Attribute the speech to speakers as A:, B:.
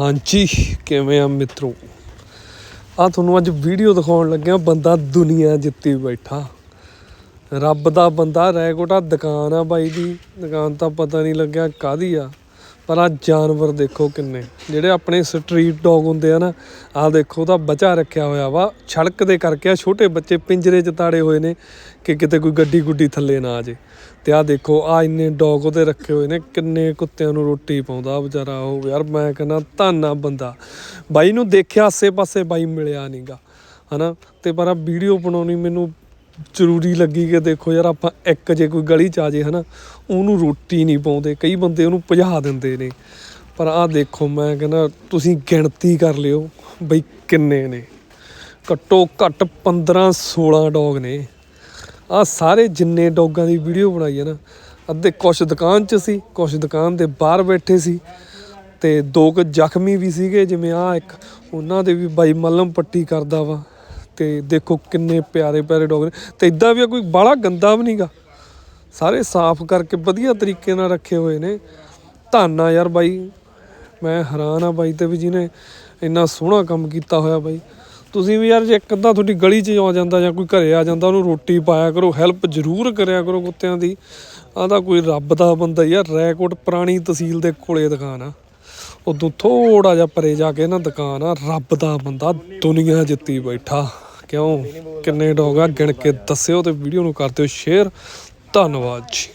A: ਹਾਂਜੀ, ਕਿਵੇਂ ਆ ਮਿੱਤਰੋ? ਆ ਤੁਹਾਨੂੰ ਅੱਜ ਵੀਡੀਓ ਦਿਖਾਉਣ ਲੱਗਿਆ ਬੰਦਾ ਦੁਨੀਆ ਜਿੱਤੀ ਬੈਠਾ। ਰੱਬ ਦਾ ਬੰਦਾ, ਰੈਕੋਟਾ ਦੁਕਾਨ ਆ ਬਾਈ ਦੀ। ਦੁਕਾਨ ਤਾਂ ਪਤਾ ਨਹੀਂ ਲੱਗਿਆ ਕਾਦੀ ਆ। ਪਰ ਆ ਜਾਨਵਰ ਦੇਖੋ ਕਿੰਨੇ। ਜਿਹੜੇ ਆਪਣੇ ਸਟਰੀਟ ਡੌਗ ਹੁੰਦੇ ਆ ਨਾ, ਆਹ ਦੇਖੋ, ਉਹਦਾ ਬਚਾ ਰੱਖਿਆ ਹੋਇਆ ਵਾ। ਛੜਕ ਦੇ ਕਰਕੇ ਆ, ਛੋਟੇ ਬੱਚੇ ਪਿੰਜਰੇ 'ਚ ਤਾੜੇ ਹੋਏ ਨੇ ਕਿ ਕਿਤੇ ਕੋਈ ਗੱਡੀ ਗੁੱਡੀ ਥੱਲੇ ਨਾ ਆ ਜੇ। ਤੇ ਆ ਦੇਖੋ ਆ ਇੰਨੇ ਡੌਗ ਉਹਦੇ ਰੱਖੇ ਹੋਏ ਨੇ, ਕਿੰਨੇ ਕੁੱਤਿਆਂ ਨੂੰ ਰੋਟੀ ਪਾਉਂਦਾ ਵਿਚਾਰਾ ਉਹ। ਯਾਰ ਮੈਂ ਕਹਿੰਦਾ, ਧੰਨਾ ਬੰਦਾ। ਬਾਈ ਨੂੰ ਦੇਖਿਆ ਆਸੇ-ਪਾਸੇ ਬਾਈ ਮਿਲਿਆ ਨਹੀਂਗਾ ਹਨਾ? ਤੇ ਪਰ ਆ ਵੀਡੀਓ ਬਣਾਉਣੀ ਮੈਨੂੰ ਜ਼ਰੂਰੀ ਲੱਗੀ ਕਿ ਦੇਖੋ ਯਾਰ ਆਪਾਂ ਇੱਕ ਜੇ ਕੋਈ ਗਲੀ ਚ ਆ ਜੇ ਹਨਾ, ਉਹਨੂੰ ਰੋਟੀ ਨਹੀਂ ਪਾਉਂਦੇ। ਕਈ ਬੰਦੇ ਉਹਨੂੰ ਭਜਾ ਦਿੰਦੇ ਨੇ। ਪਰ ਆਹ ਦੇਖੋ, ਮੈਂ ਕਹਿੰਦਾ ਤੁਸੀਂ ਗਿਣਤੀ ਕਰ ਲਿਓ ਬਈ ਕਿੰਨੇ ਨੇ। ਘੱਟੋ ਘੱਟ 15 16 ਡੌਗ ਨੇ। ਆ ਸਾਰੇ ਜਿੰਨੇ ਡੌਗਾਂ ਦੀ ਵੀਡੀਓ ਬਣਾਈ ਹੈ ਨਾ, ਅੱਧੇ ਕੁਛ ਦੁਕਾਨ 'ਚ ਸੀ, ਕੁਛ ਦੁਕਾਨ ਦੇ ਬਾਹਰ ਬੈਠੇ ਸੀ ਤੇ ਦੋ ਕੁ ਜ਼ਖਮੀ ਵੀ ਸੀਗੇ, ਜਿਵੇਂ ਆ ਇੱਕ, ਉਹਨਾਂ ਦੇ ਵੀ ਬਾਈ ਮੱਲਮ ਪੱਟੀ ਕਰਦਾ ਵਾ। ਤੇ ਦੇਖੋ ਕਿੰਨੇ ਪਿਆਰੇ ਪਿਆਰੇ ਡੌਗ ਨੇ। ਤੇ ਇਦਾਂ ਵੀ ਆ, ਕੋਈ ਬਾਹਲਾ ਗੰਦਾ ਵੀ ਨਹੀਂਗਾ ਸਾਰੇ ਸਾਫ਼ ਕਰਕੇ ਵਧੀਆ ਤਰੀਕੇ ਨਾਲ ਰੱਖੇ ਹੋਏ ਨੇ। ਧੰਨ ਆ ਯਾਰ ਬਾਈ। ਮੈਂ ਹੈਰਾਨ ਆ ਬਾਈ ਤੇ ਵੀ ਜਿਹਨੇ ਇੰਨਾ ਸੋਹਣਾ ਕੰਮ ਕੀਤਾ ਹੋਇਆ ਬਾਈ। ਤੁਸੀਂ ਵੀ ਯਾਰ ਜੇ ਇੱਕ ਅੱਧਾ ਤੁਹਾਡੀ ਗਲੀ 'ਚ ਆ ਜਾਂਦਾ ਜਾਂ ਕੋਈ ਘਰੇ ਆ ਜਾਂਦਾ ਉਹਨੂੰ ਰੋਟੀ ਪਾਇਆ ਕਰੋ ਹੈਲਪ ਜ਼ਰੂਰ ਕਰਿਆ ਕਰੋ ਕੁੱਤਿਆਂ ਦੀ। ਆਹ ਤਾਂ ਕੋਈ ਰੱਬ ਦਾ ਬੰਦਾ ਯਾਰ ਰੈਕੋਟ ਪੁਰਾਣੀ ਤਹਿਸੀਲ ਦੇ ਕੋਲੇ ਦੁਕਾਨ ਆ। ਉਦੋਂ ਥੋੜਾ ਜਿਹਾ ਪਰੇ ਜਾ ਕੇ ਨਾ ਦੁਕਾਨ ਆ ਰੱਬ ਦਾ ਬੰਦਾ ਦੁਨੀਆ ਜਿੱਤੀ ਬੈਠਾ। ਕਿਉਂ? ਕਿੰਨੇ ਡੌਗ ਆ? ਗਿਣ ਕੇ ਦੱਸਿਓ ਤੇ ਵੀਡੀਓ ਨੂੰ ਕਰ ਦਿਓ ਸ਼ੇਅਰ। ਧੰਨਵਾਦ ਜੀ।